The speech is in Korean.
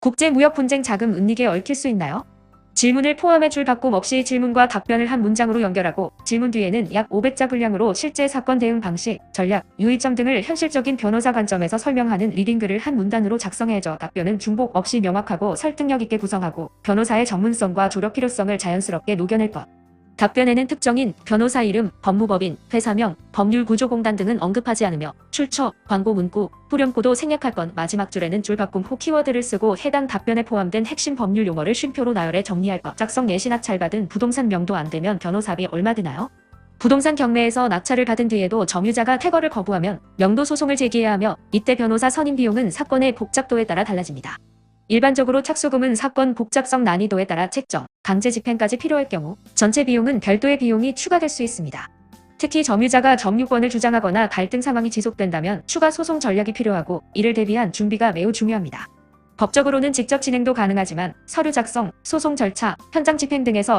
국제무역 분쟁 자금 은닉에 얽힐 수 있나요? 질문을 포함해 줄 바꿈 없이 질문과 답변을 한 문장으로 연결하고 질문 뒤에는 약 500자 분량으로 실제 사건 대응 방식, 전략, 유의점 등을 현실적인 변호사 관점에서 설명하는 리딩글을 한 문단으로 작성해줘 답변은 중복 없이 명확하고 설득력 있게 구성하고 변호사의 전문성과 조력 필요성을 자연스럽게 녹여낼 것. 답변에는 특정인, 변호사 이름, 법무법인, 회사명, 법률구조공단 등은 언급하지 않으며 출처, 광고 문구, 후렴구도 생략할 건 마지막 줄에는 줄 바꿈 후 키워드를 쓰고 해당 답변에 포함된 핵심 법률 용어를 쉼표로 나열해 정리할 것. 작성 예시 낙찰 받은 부동산 명도 안 되면 변호사비 얼마 드나요? 부동산 경매에서 낙찰을 받은 뒤에도 점유자가 퇴거를 거부하면 명도 소송을 제기해야 하며 이때 변호사 선임 비용은 사건의 복잡도에 따라 달라집니다. 일반적으로 착수금은 사건 복잡성 난이도에 따라 책정, 강제 집행까지 필요할 경우 전체 비용은 별도의 비용이 추가될 수 있습니다. 특히 점유자가 점유권을 주장하거나 갈등 상황이 지속된다면 추가 소송 전략이 필요하고 이를 대비한 준비가 매우 중요합니다. 법적으로는 직접 진행도 가능하지만 서류 작성, 소송 절차, 현장 집행 등에서